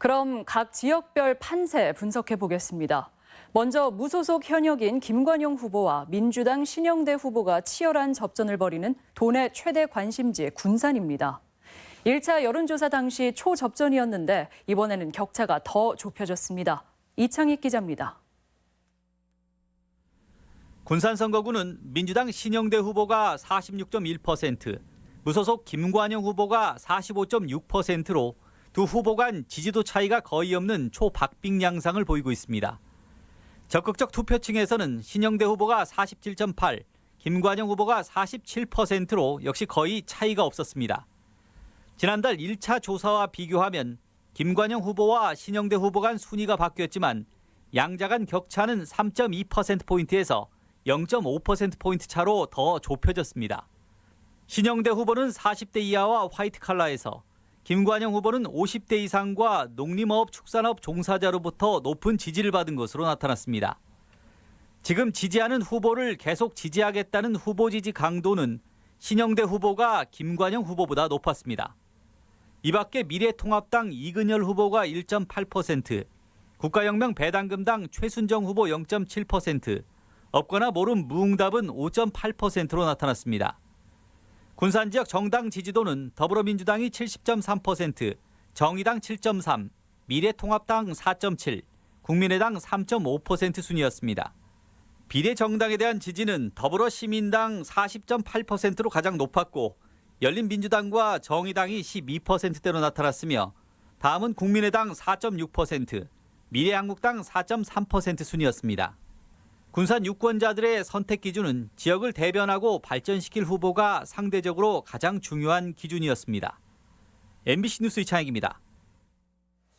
그럼 각 지역별 판세 분석해 보겠습니다. 먼저 무소속 현역인 김관영 후보와 민주당 신영대 후보가 치열한 접전을 벌이는 도내 최대 관심지 군산입니다. 1차 여론조사 당시 초접전이었는데 이번에는 격차가 더 좁혀졌습니다. 이창익 기자입니다. 군산 선거구는 민주당 신영대 후보가 46.1%, 무소속 김관영 후보가 45.6%로 두 후보 간 지지도 차이가 거의 없는 초박빙 양상을 보이고 있습니다. 적극적 투표층에서는 신영대 후보가 47.8, 김관영 후보가 47%로 역시 거의 차이가 없었습니다. 지난달 1차 조사와 비교하면 김관영 후보와 신영대 후보 간 순위가 바뀌었지만 양자 간 격차는 3.2%포인트에서 0.5%포인트 차로 더 좁혀졌습니다. 신영대 후보는 40대 이하와 화이트 칼라에서 김관영 후보는 50대 이상과 농림업 축산업 종사자로부터 높은 지지를 받은 것으로 나타났습니다. 지금 지지하는 후보를 계속 지지하겠다는 후보 지지 강도는 신영대 후보가 김관영 후보보다 높았습니다. 이 밖에 미래통합당 이근열 후보가 1.8%, 국가혁명 배당금당 최순정 후보 0.7%, 없거나 모름 무응답은 5.8%로 나타났습니다. 군산 지역 정당 지지도는 더불어민주당이 70.3%, 정의당 7.3, 미래통합당 4.7, 국민의당 3.5% 순이었습니다. 비례 정당에 대한 지지는 더불어시민당 40.8%로 가장 높았고 열린민주당과 정의당이 12%대로 나타났으며 다음은 국민의당 4.6%, 미래한국당 4.3% 순이었습니다. 군산 유권자들의 선택 기준은 지역을 대변하고 발전시킬 후보가 상대적으로 가장 중요한 기준이었습니다. MBC 뉴스 이창익입니다.